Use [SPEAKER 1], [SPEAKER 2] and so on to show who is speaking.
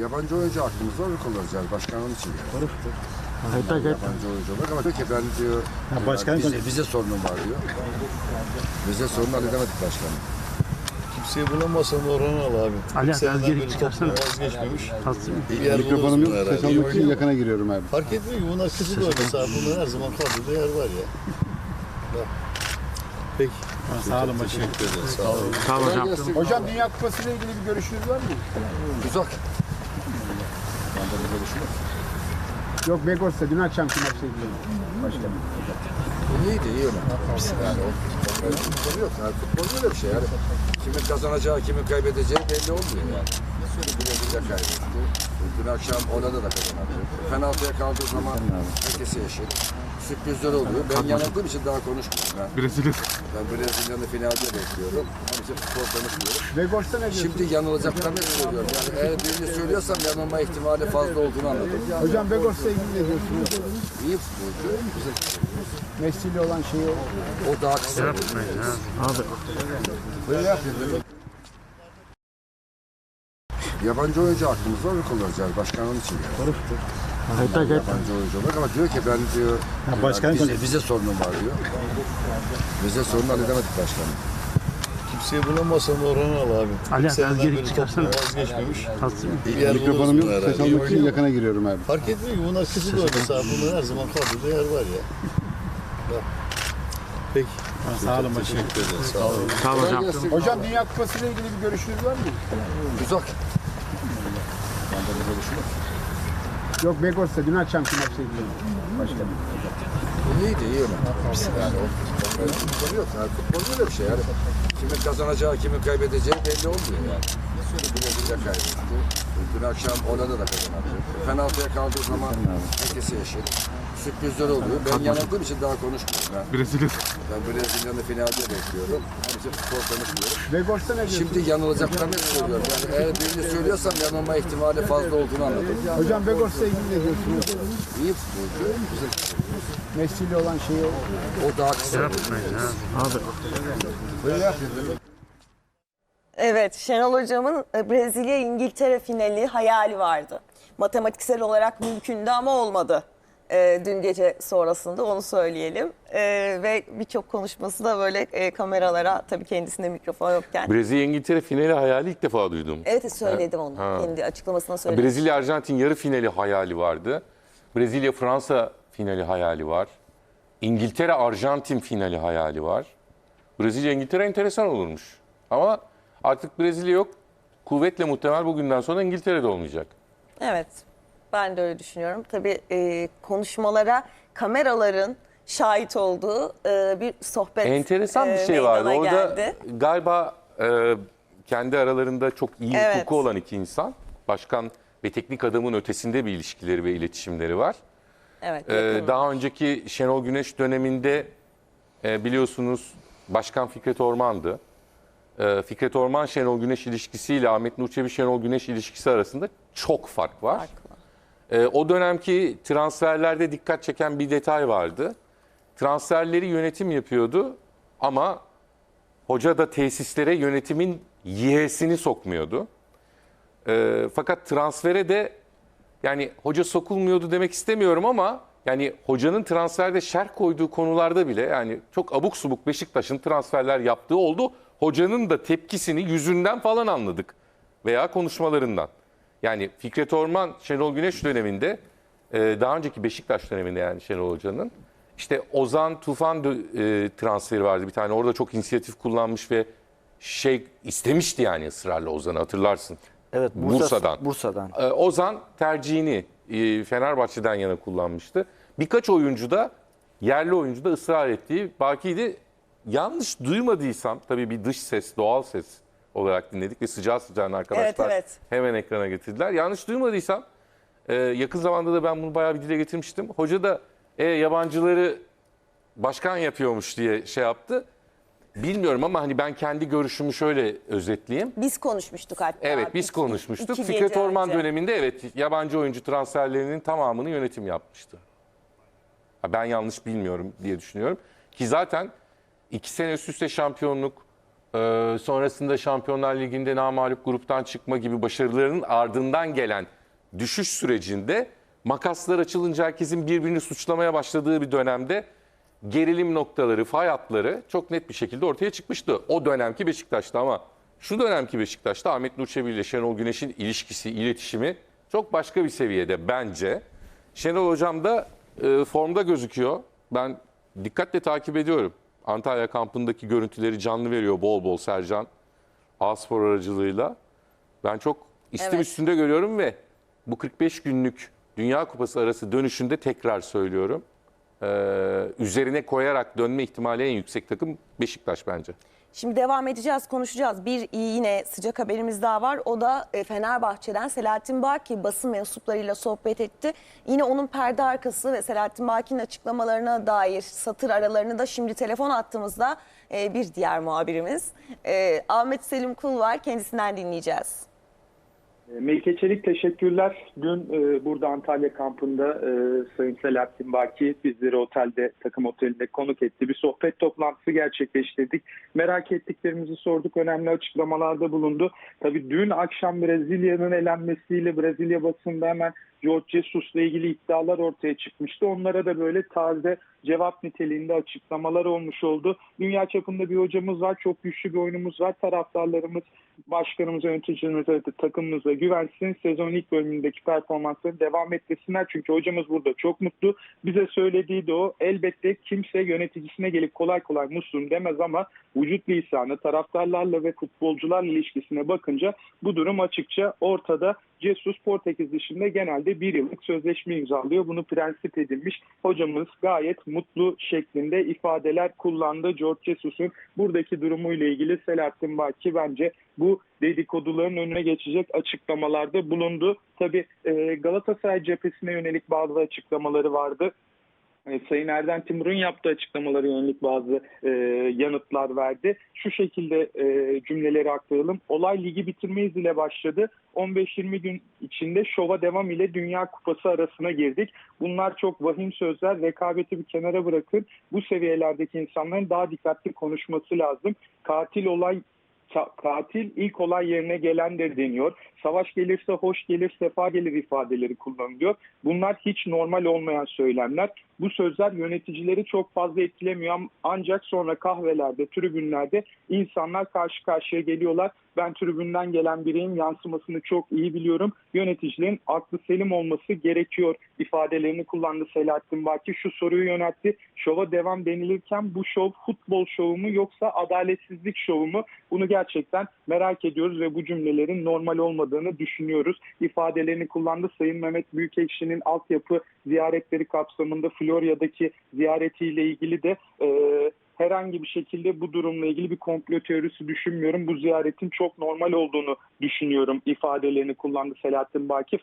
[SPEAKER 1] Yabancı oyuncu aklımızda onu kullanacağız. Başkan onun için yani.
[SPEAKER 2] Hayır, hayır.
[SPEAKER 1] Yabancı oyuncu olarak ama diyor ki ben diyor
[SPEAKER 2] başkan-
[SPEAKER 1] vize, vize sorunum var diyor. Vize sorunu halledemedik başkanım.
[SPEAKER 3] Kimseyi bulamazsan Orhan'ı al abi.
[SPEAKER 2] Ali,
[SPEAKER 3] seneden
[SPEAKER 2] biraz geri çıkarsana.
[SPEAKER 3] Vazgeçmemiş. Bir yer
[SPEAKER 4] Mikrofonum yok. Ses almak için yakına giriyorum abi.
[SPEAKER 3] Fark etmiyor ki bunlar kızı da oynasa abi. Bunlar her zaman kadroda yer var ya. Bak. Peki.
[SPEAKER 2] Sağ olun başkanım.
[SPEAKER 3] Sağ olun.
[SPEAKER 2] Sağ olun hocam.
[SPEAKER 4] Hocam Dünya Kupası ile ilgili bir görüşünüz var mı?
[SPEAKER 1] Uzak. Bende bir görüşüm yok.
[SPEAKER 4] Yok Begors'ta dün akşamki maçla ilgili. Başkanım.
[SPEAKER 1] İyiydi, iyi öyle. Yani o, o futbol yok. Yani futbol böyle bir şey yani. Kimin kazanacağı, kimin kaybedeceği belli olmuyor yani. Brezilya kaybetti. Dün akşam Hollanda da kazanamadı. Penaltıya kaldığı zaman herkese eşit. Sürprizler oluyor. Ben yanıldığım için daha konuşmuyorum. Ben,
[SPEAKER 2] Brezilya.
[SPEAKER 1] ben Brezilya'nın finalde bekliyorum. Onun için futbol konuşmuyorum.
[SPEAKER 4] Begors'ta ne diyorsunuz?
[SPEAKER 1] Şimdi yanılacaklarını söylüyorum. Yani eğer birini söylüyorsam yanılma ihtimali fazla olduğunu anladım.
[SPEAKER 4] Hocam Begors'ta ilgili ne diyorsunuz?
[SPEAKER 1] İyi futbolcu.
[SPEAKER 4] Messi ile olan şeyi
[SPEAKER 1] O daha kısa.
[SPEAKER 2] Abi.
[SPEAKER 1] Böyle yapıyor. Böyle. Yabancı oyuncu aklımızda onu kullanacağız. Başkan onun için yani.
[SPEAKER 2] Hayır, hayır.
[SPEAKER 1] Yabancı oyuncu olarak ama diyor ki ben diyor
[SPEAKER 2] başkan-
[SPEAKER 1] vize, vize sorunum var diyor. Vize sorunu halledemedik başkanım.
[SPEAKER 3] Kimseyi bulamazsan Orhan'ı al abi.
[SPEAKER 2] Ali, biraz geri çıkarsana.
[SPEAKER 3] Vazgeçmemiş. Yer
[SPEAKER 4] Mikrofonum yok. Ses almak için yakına giriyorum abi.
[SPEAKER 3] Fark etmiyor ki bunlar kızı da oynasa. Bunlar her zaman kadroda yer var ya. Bak. Peki.
[SPEAKER 2] Sağ olun başkanım.
[SPEAKER 3] Teşekkür ederiz. Sağ olun.
[SPEAKER 2] Sağ olun hocam.
[SPEAKER 4] Hocam Dünya Kupası ile ilgili bir görüşünüz var mı?
[SPEAKER 1] Uzak. Bende bir görüşüm yok.
[SPEAKER 4] Yok Begors'ta dün akşamki maçla ilgili. Başkanım.
[SPEAKER 1] İyiydi, iyi öyle. Yani o, o futbol yok. Yani böyle bir şey yani. Kimin kazanacağı, kimin kaybedeceği belli olmuyor yani. Brezilya kaybetti. Dün akşam Hollanda da kazanamadı. Penaltıya kaldığı zaman herkese eşit. Sürprizler oluyor. Ben yanıldığım için daha konuşmuyorum. Ben,
[SPEAKER 2] Brezilya.
[SPEAKER 1] ben Brezilya'nın finalde bekliyorum. Onun için futbol konuşmuyorum.
[SPEAKER 4] Begors'ta ne diyorsunuz?
[SPEAKER 1] Şimdi yanılacaklarını söylüyorum. Yani eğer birini söylüyorsam yanılma ihtimali fazla olduğunu anladım.
[SPEAKER 4] Hocam Begors'ta ilgili ne diyorsunuz?
[SPEAKER 1] İyi futbolcu. Güzel.
[SPEAKER 4] Messi ile olan şeyi
[SPEAKER 1] O daha kısa.
[SPEAKER 2] Abi.
[SPEAKER 1] Böyle.
[SPEAKER 5] Evet, Şenol Hocam'ın e, Brezilya-İngiltere finali hayali vardı. Matematiksel olarak mümkündü ama olmadı. E, dün gece sonrasında onu söyleyelim. E, ve birçok konuşması da böyle e, kameralara tabii kendisinde mikrofon yokken.
[SPEAKER 6] Brezilya İngiltere finali hayali ilk defa duydum.
[SPEAKER 5] Evet söyledim onu.
[SPEAKER 6] Ha.
[SPEAKER 5] Kendi açıklamasına söyledim.
[SPEAKER 6] Brezilya Arjantin yarı finali hayali vardı. Brezilya Fransa finali hayali var. İngiltere Arjantin finali hayali var. Brezilya İngiltere enteresan olurmuş. Ama artık Brezilya yok. Kuvvetle muhtemel bugünden sonra İngiltere'de olmayacak.
[SPEAKER 5] Evet, ben de öyle düşünüyorum. Tabii e, konuşmalara kameraların şahit olduğu e, bir sohbet
[SPEAKER 6] Enteresan bir
[SPEAKER 5] e,
[SPEAKER 6] şey vardı.
[SPEAKER 5] meydana
[SPEAKER 6] Orada
[SPEAKER 5] geldi.
[SPEAKER 6] galiba e, kendi aralarında çok iyi
[SPEAKER 5] Evet.
[SPEAKER 6] hukuku olan iki insan. Başkan ve teknik adamın ötesinde bir ilişkileri ve iletişimleri var.
[SPEAKER 5] Evet,
[SPEAKER 6] Ee,
[SPEAKER 5] yakın.
[SPEAKER 6] daha önceki Şenol Güneş döneminde e, biliyorsunuz Başkan Fikret Orman'dı. Ee, Fikret Orman Şenol Güneş ilişkisiyle Ahmet Nur Çebi Şenol Güneş ilişkisi arasında çok fark var.
[SPEAKER 5] Farklı.
[SPEAKER 6] Ee, o dönemki transferlerde dikkat çeken bir detay vardı. Transferleri yönetim yapıyordu ama hoca da tesislere yönetimin yihesini sokmuyordu. Ee, fakat transfere de yani hoca sokulmuyordu demek istemiyorum ama yani hocanın transferde şerh koyduğu konularda bile yani çok abuk subuk Beşiktaş'ın transferler yaptığı oldu. Hocanın da tepkisini yüzünden falan anladık veya konuşmalarından. Yani Fikret Orman Şenol Güneş döneminde e, daha önceki Beşiktaş döneminde yani Şenol Hoca'nın işte Ozan Tufan e, transferi vardı bir tane orada çok inisiyatif kullanmış ve şey istemişti yani ısrarla Ozan'ı hatırlarsın.
[SPEAKER 7] Evet Bursa,
[SPEAKER 6] Bursa'dan.
[SPEAKER 7] Bursa'dan.
[SPEAKER 6] Ee, Ozan tercihini e, Fenerbahçe'den yana kullanmıştı. Birkaç oyuncu da yerli oyuncu da ısrar ettiği bakiydi. Yanlış duymadıysam tabii bir dış ses, doğal ses olarak dinledik ve sıcağı sıcağına arkadaşlar
[SPEAKER 5] Evet, evet.
[SPEAKER 6] hemen ekrana getirdiler. Yanlış duymadıysam e, yakın zamanda da ben bunu bayağı bir dile getirmiştim. Hoca da e, yabancıları başkan yapıyormuş diye şey yaptı. Bilmiyorum ama hani ben kendi görüşümü şöyle özetleyeyim.
[SPEAKER 5] Biz konuşmuştuk hatta.
[SPEAKER 6] Evet biz
[SPEAKER 5] İki-
[SPEAKER 6] konuşmuştuk.
[SPEAKER 5] iki
[SPEAKER 6] Fikret Orman
[SPEAKER 5] önce.
[SPEAKER 6] döneminde evet yabancı oyuncu transferlerinin tamamını yönetim yapmıştı. Ha, Ben yanlış bilmiyorum diye düşünüyorum. Ki zaten iki sene üst üste şampiyonluk, Ee, sonrasında Şampiyonlar Ligi'nde namağlup gruptan çıkma gibi başarılarının ardından gelen düşüş sürecinde makaslar açılınca herkesin birbirini suçlamaya başladığı bir dönemde gerilim noktaları, fay hatları çok net bir şekilde ortaya çıkmıştı. O dönemki Beşiktaş'ta ama şu dönemki Beşiktaş'ta Ahmet Nur Çebi ile Şenol Güneş'in ilişkisi, iletişimi çok başka bir seviyede bence. Şenol Hocam da e, formda gözüküyor. Ben dikkatle takip ediyorum. Antalya kampındaki görüntüleri canlı veriyor bol bol Sercan. Aspor aracılığıyla. Ben çok istim
[SPEAKER 5] Evet.
[SPEAKER 6] üstünde görüyorum ve bu 45 günlük Dünya Kupası arası dönüşünde tekrar söylüyorum. e, üzerine koyarak dönme ihtimali en yüksek takım Beşiktaş bence.
[SPEAKER 5] Şimdi devam edeceğiz, konuşacağız. Bir yine sıcak haberimiz daha var. O da e, Fenerbahçe'den Selahattin Baki basın mensuplarıyla sohbet etti. Yine onun perde arkası ve Selahattin Baki'nin açıklamalarına dair satır aralarını da şimdi telefon attığımızda e, bir diğer muhabirimiz e, Ahmet Selim Kul var. Kendisinden dinleyeceğiz.
[SPEAKER 7] Melike Çelik teşekkürler. Dün e, burada Antalya kampında e, Sayın Selahattin Baki bizleri otelde, takım otelinde konuk etti. Bir sohbet toplantısı gerçekleştirdik. Merak ettiklerimizi sorduk. Önemli açıklamalarda bulundu. Tabii dün akşam Brezilya'nın elenmesiyle Brezilya basında hemen George Jesus'la ilgili iddialar ortaya çıkmıştı. Onlara da böyle taze cevap niteliğinde açıklamalar olmuş oldu. Dünya çapında bir hocamız var. Çok güçlü bir oyunumuz var. Taraftarlarımız, başkanımız, yöneticimize, takımımıza güvensin. Sezon ilk bölümündeki performansları devam ettirsinler. Çünkü hocamız burada çok mutlu. Bize söylediği de o. Elbette kimse yöneticisine gelip kolay kolay mutluyum demez ama vücut lisanı, taraftarlarla ve futbolcularla ilişkisine bakınca bu durum açıkça ortada. Jesus Portekiz dışında genelde bir yıllık sözleşme imzalıyor. Bunu prensip edilmiş. Hocamız gayet mutlu şeklinde ifadeler kullandı. George Jesus'un buradaki durumuyla ilgili Selahattin Baki bence bu dedikoduların önüne geçecek açıklamalarda bulundu. Tabii e, Galatasaray cephesine yönelik bazı açıklamaları vardı. E, Sayın Erden Timur'un yaptığı açıklamalara yönelik bazı e, yanıtlar verdi. Şu şekilde e, cümleleri aktaralım. Olay ligi bitirmeyiz ile başladı. 15-20 gün içinde şova devam ile Dünya Kupası arasına girdik. Bunlar çok vahim sözler. Rekabeti bir kenara bırakın. Bu seviyelerdeki insanların daha dikkatli konuşması lazım. Katil olay katil ilk olay yerine gelendir deniyor. Savaş gelirse hoş gelir, sefa gelir ifadeleri kullanılıyor. Bunlar hiç normal olmayan söylemler. Bu sözler yöneticileri çok fazla etkilemiyor ancak sonra kahvelerde, tribünlerde insanlar karşı karşıya geliyorlar. Ben tribünden gelen biriyim yansımasını çok iyi biliyorum. Yöneticilerin aklı selim olması gerekiyor ifadelerini kullandı Selahattin Baki. Şu soruyu yöneltti. Şova devam denilirken bu şov futbol şovu mu yoksa adaletsizlik şovu mu? Bunu gerçekten merak ediyoruz ve bu cümlelerin normal olmadığını düşünüyoruz. İfadelerini kullandı. Sayın Mehmet Büyükekşi'nin altyapı ziyaretleri kapsamında Florya'daki ziyaretiyle ilgili de e, herhangi bir şekilde bu durumla ilgili bir komplo teorisi düşünmüyorum. Bu ziyaretin çok normal olduğunu düşünüyorum ifadelerini kullandı Selahattin Baki.